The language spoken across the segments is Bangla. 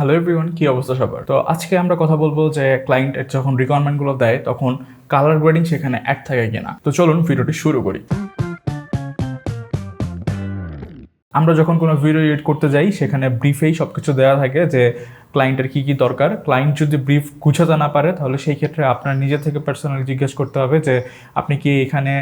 হ্যালো এভরিওয়ান কি অবস্থা সবার? তো আজকে আমরা কথা বলব যে ক্লায়েন্ট যখন রিকোয়ারমেন্টগুলো দেয়, তখন কালার গ্রেডিং সেখানে অ্যাড থাকে কিনা। তো চলুন ভিডিওটি শুরু করি। আমরা যখন কোনো ভিডিও এডিট করতে যাই, সেখানে ব্রিফেই সব কিছু দেওয়া থাকে যে ক্লায়েন্টের কী কী দরকার। ক্লায়েন্ট যদি ব্রিফ গুছাতে না পারে, তাহলে সেই ক্ষেত্রে আপনার নিজে থেকে পার্সোনালি জিজ্ঞেস করতে হবে যে, আপনি কি এখানে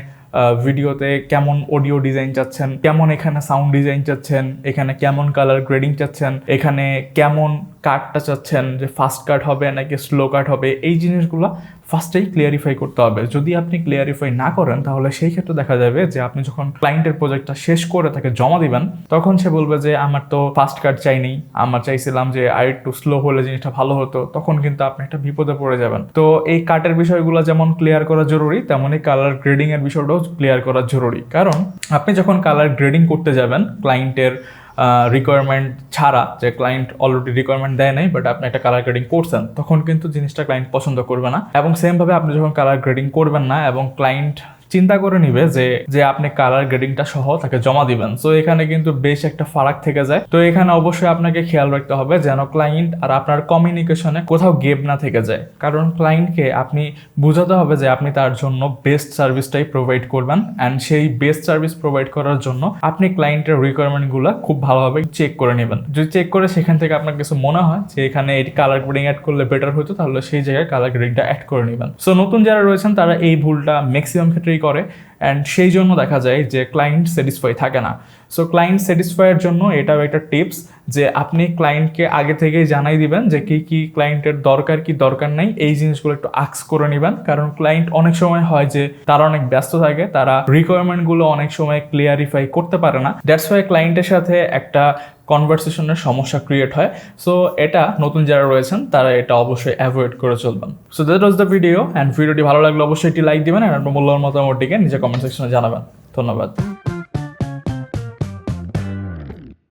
ভিডিওতে কেমন অডিও ডিজাইন চাচ্ছেন, কেমন এখানে সাউন্ড ডিজাইন চাচ্ছেন, এখানে কেমন কালার গ্রেডিং চাচ্ছেন, এখানে কেমন কাটটা চাচ্ছেন, যে ফাস্ট কাট হবে নাকি স্লো কাট হবে, এই জিনিসগুলো ফার্স্টেই ক্লিয়ারিফাই করতে হবে। যদি আপনি ক্লিয়ারিফাই না করেন, তাহলে সেই ক্ষেত্রে দেখা যাবে যে আপনি যখন ক্লায়েন্টের প্রজেক্টটা শেষ করে তাকে জমা দিবেন, তখন সে বলবে যে, আমার তো ফাস্ট কাট চাইনি আমার চাইছিলাম যে, আর একটু স্লো হলে জিনিসটা ভালো হতো। তখন কিন্তু আপনি একটা বিপদে পড়ে যাবেন। তো এই কাটের বিষয়গুলো যেমন ক্লিয়ার করা জরুরি তেমনই কালার গ্রেডিং এর বিষয়টাও ক্লিয়ার করা জরুরি। কারণ আপনি যখন কালার গ্রেডিং করতে যাবেন ক্লায়েন্টের রিকোয়ারমেন্ট ছাড়া, যে ক্লায়েন্ট অলরেডি রিকোয়ারমেন্ট দেয় নাই বাট আপনি একটা কালার গ্রেডিং করছেন, তখন কিন্তু জিনিসটা ক্লায়েন্ট পছন্দ করবে না। এবং সেমভাবে আপনি যখন কালার গ্রেডিং করবেন না, এবং ক্লায়েন্ট চিন্তা করে নিবে যে যে আপনি কালার গ্রেডিংটা সহ তাকে জমা দিবেন। সো এখানে কিন্তু বেশ একটা ফারাক থেকে যায়। তো, এখানে অবশ্যই আপনাকে খেয়াল রাখতে হবে যেন ক্লায়েন্ট আর আপনার কমিউনিকেশনে কোথাও গেপ না থেকে যায়। কারণ ক্লায়েন্টকে আপনি বোঝাতে হবে যে, আপনি তার জন্য বেস্ট সার্ভিসটাই প্রোভাইড করবেন। অ্যান্ড সেই বেস্ট সার্ভিস প্রোভাইড করার জন্য আপনি ক্লায়েন্টের রিকোয়ারমেন্টগুলো খুব ভালোভাবে চেক করে নেবেন। যদি চেক করে সেখান থেকে আপনার কিছু মনে হয় যে, এখানে এই কালার গ্রেডিং অ্যাড করলে বেটার হতো, তাহলে সেই জায়গায় কালার গ্রেডিংটা অ্যাড করে নেবেন। সো নতুন যারা রয়েছেন, তারা এই ভুলটা ম্যাক্সিমাম ক্ষেত্রেই করে। অ্যান্ড সেই জন্য দেখা যায় যে ক্লায়েন্ট স্যাটিসফাই থাকে না। সো ক্লায়েন্ট স্যাটিসফাইয়ের জন্য এটাও একটা টিপস যে আপনি ক্লায়েন্টকে আগে থেকেই জানাই দিবেন যে কী কী ক্লায়েন্টের দরকার, কি দরকার নাই। এই জিনিসগুলো একটু আক্স করে নেবেন। কারণ ক্লায়েন্ট অনেক সময় হয় যে তারা অনেক ব্যস্ত থাকে, তারা রিকোয়ারমেন্টগুলো অনেক সময় ক্লিয়ারিফাই করতে পারে না। দ্যাটস ওয়াই ক্লায়েন্টের সাথে একটা কনভারসেশনের সমস্যা ক্রিয়েট হয়। সো এটা নতুন যারা রয়েছেন, তারা এটা অবশ্যই অ্যাভয়েড করে চলবেন। So that was the video and ভিডিওটি ভালো লাগলে অবশ্যই একটি লাইক দিবেন আর মূল্যবান মতামতটিকে নিজে কমেন্ট সেকশনে জানাবেন। ধন্যবাদ।